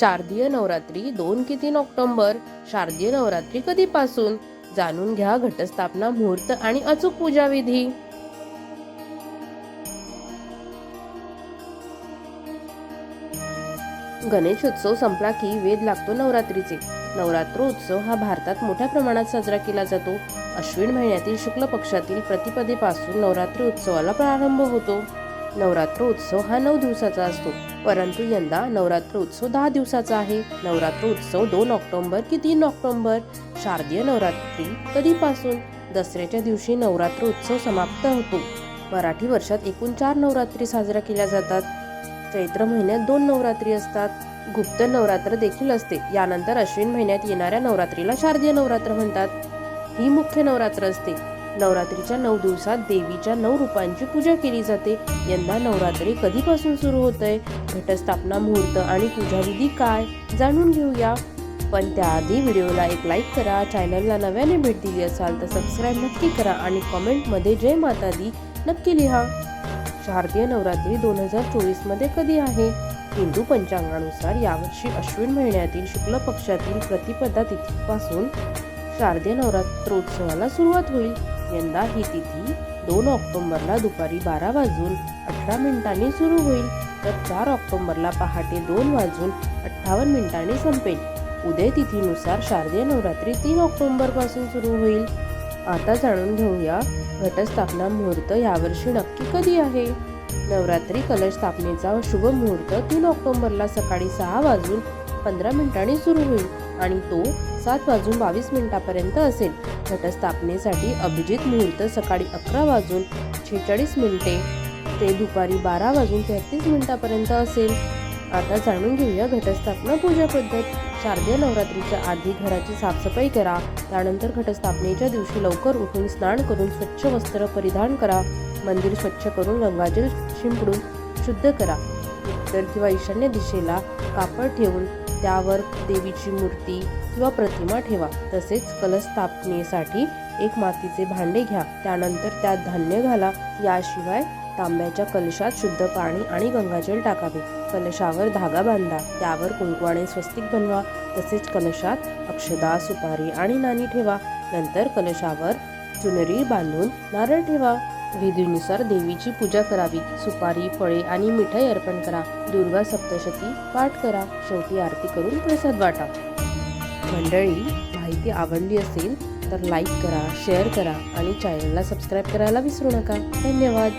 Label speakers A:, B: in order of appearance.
A: शारदीय नवरात्री दोन की तीन ऑक्टोबर शारदीय नवरात्री कधीपासून? जाणून घ्या घटस्थापना मुहूर्त आणि अचूक पूजा विधी गणेशोत्सव संपला की वेद लागतो नवरात्रीचे. नवरात्र उत्सव हा भारतात मोठ्या प्रमाणात साजरा केला जातो. अश्विन महिन्यातील शुक्ल पक्षातील प्रतिपदेपासून नवरात्री उत्सवाला प्रारंभ होतो. नवरात्र उत्सव हा नऊ दिवसाचा असतो. परंतु यंदा नवरात्र उत्सव दहा दिवसाचा आहे. नवरात्र उत्सव दोन ऑक्टोंबर की तीन ऑक्टोंबर. शारदीय नवरात्री कधीपासून? दसऱ्याच्या दिवशी नवरात्र उत्सव समाप्त होतो. मराठी वर्षात एकूण चार नवरात्री साजऱ्या केल्या जातात. चैत्र महिन्यात दोन नवरात्री असतात. गुप्त नवरात्र देखील असते. यानंतर अश्विन महिन्यात येणाऱ्या नवरात्रीला शारदीय नवरात्र म्हणतात. ही मुख्य नवरात्र असते. नवरात्रीच्या नऊ दिवसात देवीच्या नऊ रूपांची पूजा केली जाते. यंदा नवरात्री कधीपासून सुरू होत आहे घटस्थापना मुहूर्त आणि पूजाविधी काय? जाणून घेऊया. पण त्याआधी व्हिडिओला एक लाईक करा चॅनलला नव्याने भेट दिली असाल तर सबस्क्राईब नक्की करा आणि कॉमेंटमध्ये जय माता दी नक्की लिहा. शारदीय नवरात्री दोन हजार चोवीसमध्ये कधी आहे? हिंदू पंचांगानुसार यावर्षी अश्विन महिन्यातील शुक्ल पक्षातील प्रतिपदा तिथीपासून शारदीय नवरात्रोत्सवाला सुरुवात होईल. यंदा ही तिथी दोन ऑक्टोंबरला दुपारी बारा वाजून अठरा मिनिटांनी सुरू होईल. तर चार ऑक्टोंबरला पहाटे दोन वाजून अठ्ठावन्न मिनिटांनी संपेल. उदय तिथीनुसार शारदीय नवरात्री तीन ऑक्टोंबरपासून सुरू होईल. आता जाणून घेऊया घटस्थापना मुहूर्त यावर्षी नक्की कधी आहे? नवरात्री कलश स्थापनेचा शुभ मुहूर्त तीन ऑक्टोंबरला सकाळी सहा वाजून पंधरा मिनिटांनी सुरू होईल आणि तो सात वाजून बावीस मिनिटापर्यंत असेल. घटस्थापनेसाठी अभिजित मुहूर्त सकाळी अकरा वाजून छेचाळीस मिनिटे ते दुपारी बारा वाजून तेहतीस मिनिटापर्यंत असेल. आता जाणून घेऊया घटस्थापना पूजा पद्धत. शारदीय नवरात्रीच्या आधी घराची साफसफाई करा. त्यानंतर घटस्थापनेच्या दिवशी लवकर उठून स्नान करून स्वच्छ वस्त्र परिधान करा. मंदिर स्वच्छ करून गंगाजल शिंपडून शुद्ध करा. उत्तर किंवा ईशान्य दिशेला कापड ठेवून त्यावर देवीची मूर्ती किंवा प्रतिमा ठेवा. तसेच कलश स्थापनेसाठी एक मातीचे भांडे घ्या. त्यानंतर त्यात धान्य घाला. याशिवाय तांब्याच्या कलशात शुद्ध पाणी आणि गंगाजल टाकावे. कलशावर धागा बांधा. त्यावर कुंकवाने स्वस्तिक बनवा. तसेच कलशात अक्षदा सुपारी आणि नाणी ठेवा. नंतर कलशावर चुनरी बांधून नारळ ठेवा. विधीनुसार देवीची पूजा करावी. सुपारी फळे आणि मिठाई अर्पण करा. दुर्गा सप्तशती पाठ करा. शेवटी आरती करून प्रसाद वाटा. मंडळी माहिती आवडली असेल तर लाईक करा शेअर करा आणि चॅनलला सबस्क्राईब करायला विसरू नका. धन्यवाद.